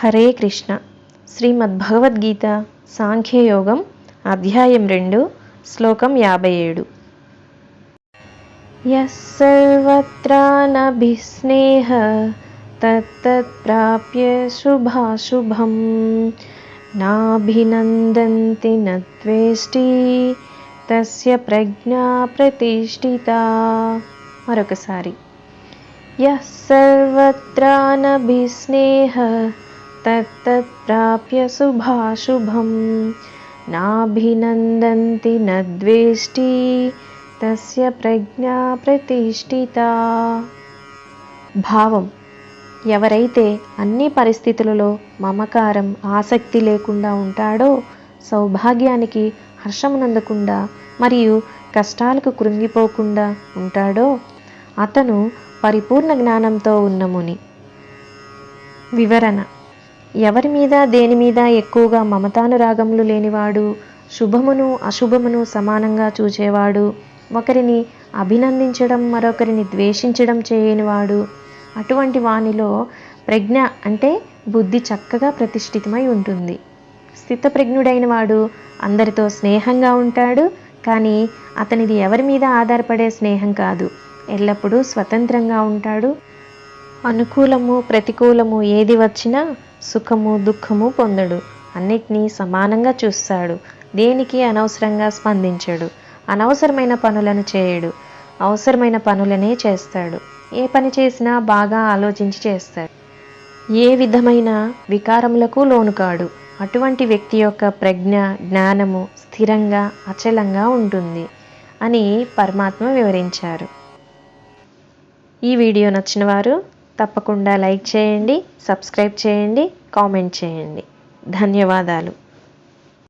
హరే కృష్ణ శ్రీమద్భగవద్గీత సాంఖ్యయోగం అధ్యాయం రెండు శ్లోకం యాభై ఏడు యర్వత్రానభిస్నేహ తత్తత్ప్రాప్య శుభాశుభం నాభినందంతి నద్వేష్టి తస్య ప్రజ్ఞా ప్రతిష్ఠిత మరొకసారి యః సర్వత్రానభిస్నేహ తత్తత్ప్రాప్య శుభాశుభం నాభినందంతి నద్వేష్టి తస్య ప్రజ్ఞా ప్రతిష్ఠిత భావం ఎవరైతే అన్ని పరిస్థితులలో మమకారం ఆసక్తి లేకుండా ఉంటాడో సౌభాగ్యానికి హర్షమునందకుండా మరియు కష్టాలకు కృంగిపోకుండా ఉంటాడో అతను పరిపూర్ణ జ్ఞానంతో ఉన్న ముని. వివరణ ఎవరి మీద దేని మీద ఎక్కువగా మమతానురాగములు లేనివాడు శుభమును అశుభమును సమానంగా చూచేవాడు ఒకరిని అభినందించడం మరొకరిని ద్వేషించడం చేయనివాడు అటువంటి వానిలో ప్రజ్ఞ అంటే బుద్ధి చక్కగా ప్రతిష్ఠితమై ఉంటుంది. స్థితప్రజ్ఞుడైన వాడు అందరితో స్నేహంగా ఉంటాడు కానీ అతనిది ఎవరి మీద ఆధారపడే స్నేహం కాదు. ఎల్లప్పుడూ స్వతంత్రంగా ఉంటాడు. అనుకూలము ప్రతికూలము ఏది వచ్చినా సుఖము దుఃఖము పొందడు. అన్నిటినీ సమానంగా చూస్తాడు. దేనికి అనవసరంగా స్పందించడు. అనవసరమైన పనులను చేయడు. అవసరమైన పనులనే చేస్తాడు. ఏ పని చేసినా బాగా ఆలోచించి చేస్తాడు. ఏ విధమైన వికారములకు లోను కాడు. అటువంటి వ్యక్తి యొక్క ప్రజ్ఞ జ్ఞానము స్థిరంగా అచలంగా ఉంటుంది అని పరమాత్మ వివరించారు. ఈ వీడియో నచ్చిన వారు తప్పకుండా లైక్ చేయండి సబ్స్క్రైబ్ చేయండి కామెంట్ చేయండి. ధన్యవాదాలు.